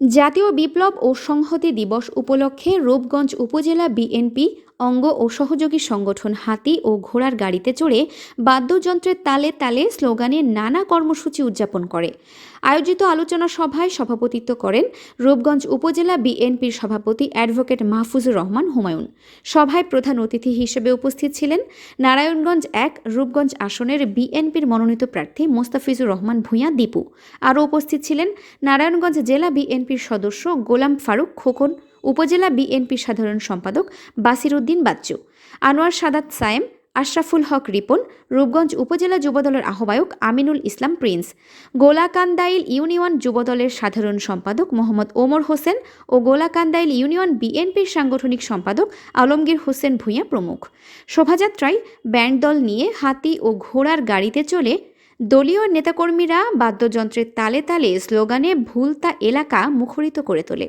জাতীয় বিপ্লব ও সংহতি দিবস উপলক্ষে রূপগঞ্জ উপজেলা বিএনপি অঙ্গ ও সহযোগী সংগঠন হাতি ও ঘোড়ার গাড়িতে চড়ে বাদ্যযন্ত্রের তালে তালে স্লোগানে নানা কর্মসূচি উদযাপন করে। আয়োজিত আলোচনা সভায় সভাপতিত্ব করেন রূপগঞ্জ উপজেলা বিএনপির সভাপতি অ্যাডভোকেট মাহফুজুর রহমান হুমায়ুন। সভায় প্রধান অতিথি হিসেবে উপস্থিত ছিলেন নারায়ণগঞ্জ এক রূপগঞ্জ আসনের বিএনপির মনোনীত প্রার্থী মোস্তাফিজুর রহমান ভূঁইয়া, দীপু। আরও উপস্থিত ছিলেন নারায়ণগঞ্জ জেলা বিএনপির সদস্য গোলাম ফারুক খোকন উপজেলা বিএনপির সাধারণ সম্পাদক বাসির উদ্দিন বাচ্চু, আনোয়ার সাদাত সায়েম, আশরাফুল হক রিপন, রূপগঞ্জ উপজেলা যুবদলের আহ্বায়ক আমিনুল ইসলাম প্রিন্স, গোলাকান্দাইল ইউনিয়ন যুবদলের সাধারণ সম্পাদক মোহাম্মদ ওমর হোসেন ও গোলাকান্দাইল ইউনিয়ন বিএনপির সাংগঠনিক সম্পাদক আলমগীর হোসেন ভূঁইয়া প্রমুখ। শোভাযাত্রায় ব্যান্ড দল নিয়ে হাতি ও ঘোড়ার গাড়িতে চলে দলীয় নেতাকর্মীরা বাদ্যযন্ত্রের তালে তালে স্লোগানে ভুলতা এলাকা মুখরিত করে তোলে।